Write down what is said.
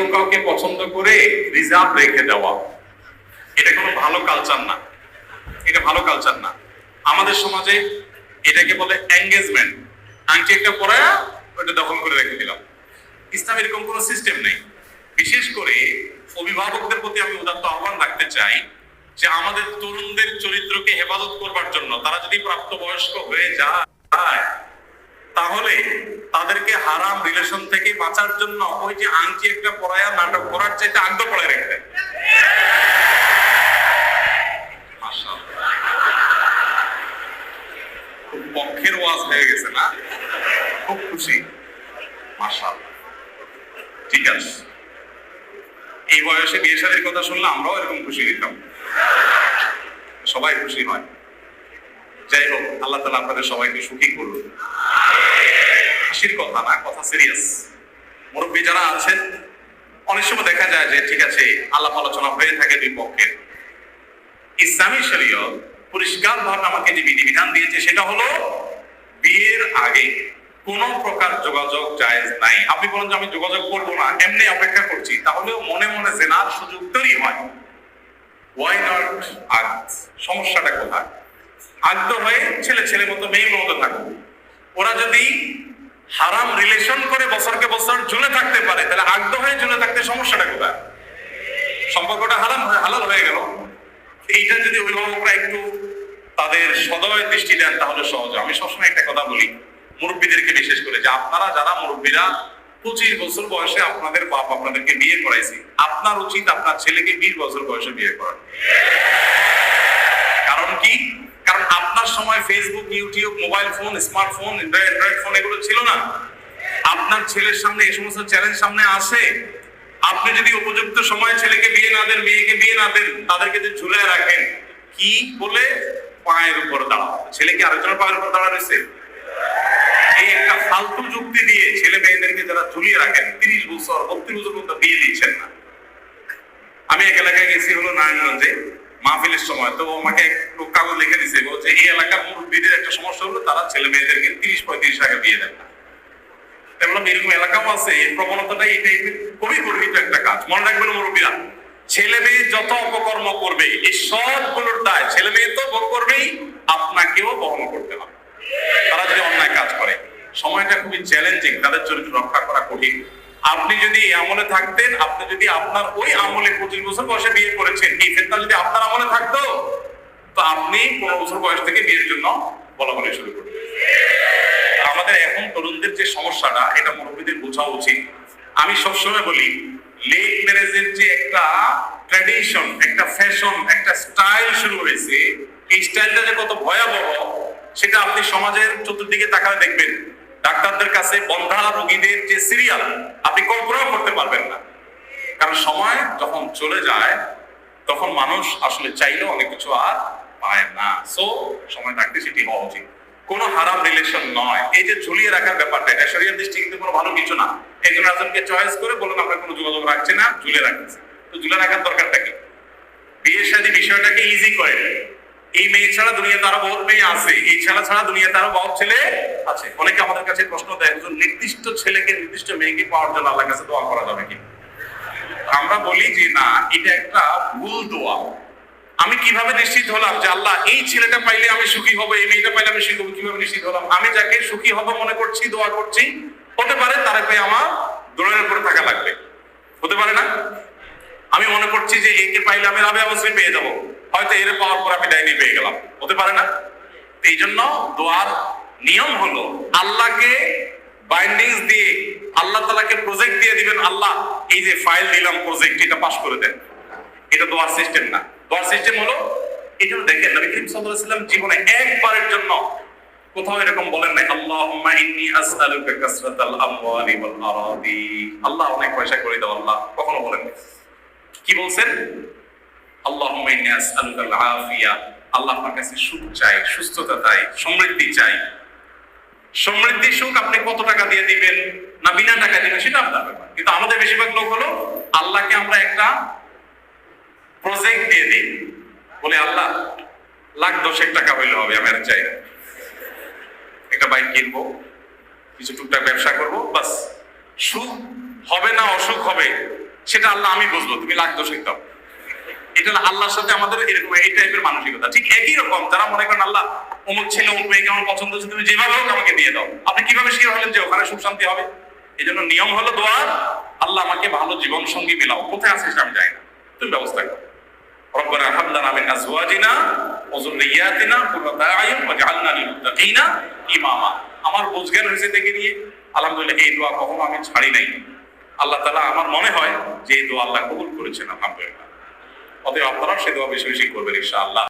কেউ কাউকে পছন্দ করে রিজার্ভ রেখে দেওয়া। এটা কোনো ভালো কালচার না। এটা ভালো কালচার না। আমাদের সমাজে এটাকে বলে এঙ্গেজমেন্ট আংটি একটা পরায়া ওটা দখল করে রেখে দিলাম। ইসলাম এরকম কোনো সিস্টেম নেই। বিশেষ করে অভিভাবকদের প্রতি আমি উদাত্ত আহ্বান রাখতে চাই যে আমাদের তরুণদের চরিত্রকে হেফাজত করবার জন্য, তারা যদি প্রাপ্তবয়স্ক হয়ে যায়, তাহলে তাদেরকে হারাম রিলেশন থেকে বাঁচার জন্য ওই যে আংটি একটা পড়ায়া নাটক করার চাইতে আগ্রহ পড়ে রেখে। খুব পক্ষের ওয়াজ হয়ে গেছে না? খুব খুশি। মাশাল ঠিক আছে। এই বয়সে বিয়ে শাদীর কথা শুনলে আমরাও এরকম খুশি দিতাম সবাই খুশি হয়। যাই হোক, আল্লাহ তালা আপনাদের সবাইকে সুখী করুন হাসির কথা না, কথা সিরিয়াস মুরব্বী যারা আছেন, অনেক সময় দেখা যায় যে, ঠিক আছে, আলাপ আলোচনা হয়ে থাকে দুই পক্ষের। ইসলামী শরীয়ত পরিষ্কার ভাবে আমাকে যে বিধিবিধান দিয়েছে, সেটা হলো বিয়ের আগে কোন প্রকার যোগাযোগ জায়েজ নাই। আপনি বলেন যে আমি যোগাযোগ করব না, এমনি অপেক্ষা করছি। তাহলেও মনে মনে জেনার সুযোগ তৈরি হয়। ওয়াই নট সমস্যাটা কোথায়? আগ্ধ হয়ে ছেলে ছেলে মতো, মেয়ের মতো থাকুক ওরা যদি হারাম রিলেশন করে বছরকে বছর ঝুলে থাকতে পারে, তাহলে আগ্রহ হয়ে ঝুলে থাকতে সমস্যাটা কোথায়? সম্পর্কটা হারাম হালাল হয়ে গেল। এইটা যদি অভিভাবকরা একটু তাদের সদয় দৃষ্টি দেন, তাহলে সহজ আমি সবসময় একটা কথা বলি, মুরব্বীদেরকে বিশেষ করে যে আপনারা যারা মুরব্বীরা, পঁচিশ বছর বয়সে আপনাদের বাপ আপনাদেরকে বিয়ে করাইছে, আপনার উচিত আপনার ছেলেকে বিশ বছর বয়সে বিয়ে করান কারণ কি? আপনার সময় Facebook YouTube mobile phone smartphone Android phone এগুলো ছিল না। আপনার ছেলের সামনে এই সমস্ত চ্যালেঞ্জ সামনে আসে। আপনি যদি উপযুক্ত সময় ছেলেকে বিয়ে না দেন, মেয়েকে বিয়ে না দেন, তাদেরকে যদি ঝুলে রাখেন, কি বলে? পায়ের উপর দাঁড়াও। ছেলে কি আরেকজনের পায়ের উপর দাঁড়া রয়েছে এই একটা ফালতু যুক্তি দিয়ে ছেলে মেয়েদেরকে যারা ঝুলিয়ে রাখেন, তিরিশ বছর, বত্রিশ বছর পর্যন্ত বিয়ে দিচ্ছেন না। আমি এক এলাকায় গেছি হলো নারায়ণগঞ্জে। মাহফিলের সময় তো আমাকে একটু কাগজ লিখে দিছে, বলছে এই এলাকার মুরব্বীদের একটা সমস্যা হলো, তারা ছেলে মেয়েদেরকে তিরিশ পঁয়ত্রিশ আগে বিয়ে দেন না এরকম এলাকাও আছে, এই প্রবণতাটাই এটাই খুবই গর্বিত একটা কাজ। মনে রাখবেন মুরব্বীরা, ছেলে মেয়ে যত অপকর্ম করবে, এই সবগুলোর দায় ছেলে মেয়ে তো ভোগ করবেই, আপনাকেও বহন করতে হবে। তারা যদি অন্যায় কাজ করে, সময়টা খুবই চ্যালেঞ্জিং তাদের চরিত্র রক্ষা করা কঠিন। আপনি যদি এই আমলে থাকতেন, আপনি যদি আপনার ওই আমলে পঁচিশ বছর বয়সে বিয়ে করেছেন, এই ফেতনা যদি আপনার আমলে থাকতো, তো আপনি পনেরো বছর বয়স থেকে বিয়ের জন্য বলা বলি শুরু করতেন আমাদের এখন তরুণদের যে সমস্যাটা, এটা মুরব্বীদের বোঝা উচিত। আমি সবসময় বলি লেট ম্যারেজের যে একটা ট্র্যাডিশন একটা ফ্যাশন একটা স্টাইল শুরু হয়েছে, এই স্টাইলটা যে কত ভয়াবহ, সেটা আপনি সমাজের চতুর্দিকে তাকালে দেখবেন। ডাক্তারদের কাছে বন্ধা রোগীদের যে সিরিয়াল আপনি কল্পনাও করতে পারবেন না। কারণ সময় যখন চলে যায়, তখন মানুষ আসলে চাইলেও অনেক কিছু আর পায় না। সো সময় থাকতে সেটি হওয়া উচিত। কোনো হারাম রিলেশন নয়। এই যে ঝুলিয়ে রাখার ব্যাপারটা, এটা শরীরের দৃষ্টি কিন্তু কোনো ভালো কিছু না। একজন রাজনকে চয়েস করে বলুন আমরা কোনো যোগাযোগ রাখছি না ঝুলে রাখতেছি তো ঝুলে রাখার দরকারটা কি? বিয়ের সাথে বিষয়টাকে ইজি করে এই মেয়ে ছাড়া দুনিয়াতে আরও বহুত মেয়ে আছে। এই ছেলে ছাড়া দুনিয়াতে আরও বহুত ছেলে আছে। অনেকে আমাদের কাছে প্রশ্ন দেয়, একজন নির্দিষ্ট ছেলেকে, নির্দিষ্ট মেয়েকে পাওয়ার জন্য আল্লাহর কাছে দোয়া করা যাবে কি? আমরা বলি যে না, এটা একটা ভুল দোয়া। আমি কীভাবে নিশ্চিত হলাম যে আল্লাহ এই ছেলেটা পাইলে আমি সুখী হব, এই মেয়েটা পাইলে আমি সুখী হব, কীভাবে নিশ্চিত হলাম? আমি যাকে সুখী হব মনে করছি, দোয়া করছি, হতে পারে তারে পেয়ে আমার দোড়ের উপরে থাকা লাগবে। হতে পারে না? আমি মনে করছি যে একে পাইলে আমি রাবে অবশ্যই পেয়ে যাব। হয়তো এর পাওয়ার পর আমি ডাইনি পেয়ে গেলাম। হতে পারে না? এই জন্য দোয়ার নিয়ম হলো আল্লাহকে বাইন্ডিংস দিয়ে আল্লাহ তালাকে প্রজেক্ট দিয়ে দিবেন, আল্লাহ, এই যে ফাইল দিলাম প্রজেক্ট এটা পাস করে দেন। এটা দোয়ার সিস্টেম না। দোয়ার সিস্টেম হলো এটা দেখেন নবী করিম ওয়াসাল্লাম জীবনে একবারের জন্য কোথাও এরকম বলেন নাই, আল্লাহুম্মা ইন্নী আসআলুকা কাসরাতাল আমওয়ালি ওয়াল আরাদি। আল্লাহ অনেক পয়সা করে দাও আল্লাহ। কখনো বলেন। কি বলছেন? আল্লাহুম্মা ইন্নী আসআলুকা আল আফিয়া আল্লাহ আপনার কাছে সুখ চাই, সুস্থতা চাই, সমৃদ্ধি চাই। সমৃদ্ধি সুখ আপনি কত টাকা দিয়ে দিবেন? না বিনা টাকা দিবেন, সেটা আপনার ব্যাপার। কিন্তু আমাদের বেশিরভাগ লোক হলো আল্লাহকে আমরা একটা প্রজেক্ট দিয়ে দিই। বলে, আল্লাহ, লাখ দশেক টাকা হইলে হবে, আমি আর চাই একটা বাইক কিনবো, কিছু টুকটাক ব্যবসা করব, বাস। সুখ হবে না অসুখ হবে, সেটা আল্লাহ আমি বুঝব, তুমি লাখ দোষ দাও। এটা হলো আল্লাহর সাথে আমাদের এরকম এই টাইপের মানসিকতা ঠিক একই রকম যারা মনে করেন আল্লাহ অমুক ছেলে অমুক মেয়েকে আমার পছন্দ হচ্ছে তুমি যেভাবে হোক আমাকে দিয়ে দাও আপনি কিভাবে শিওর হলেন যে ওখানে সুখ শান্তি হবে এই জন্য নিয়ম হলো দোয়ার আল্লাহ আমাকে ভালো জীবন সঙ্গী মিলাও কোথায় আছিস আমি জানি না তুমি ব্যবস্থা করো ربنا هب لنا من ازواجنا وذرياتنا قرة اعين واجعلنا للمتقين اماما আমার বুঝজ্ঞান হয়েছে থেকে নিয়ে আলহামদুলিল্লাহ এই দোয়া কখনো আমি ছাড়ি নাই আল্লাহ তালা আমার মনে হয় যে এই দোয়া আল্লাহ কবুল করেছেন আলহামদুলিল্লাহ অতএব আপনারা সে দোয়া বেশি বেশি করবেন ইনশাআল্লাহ।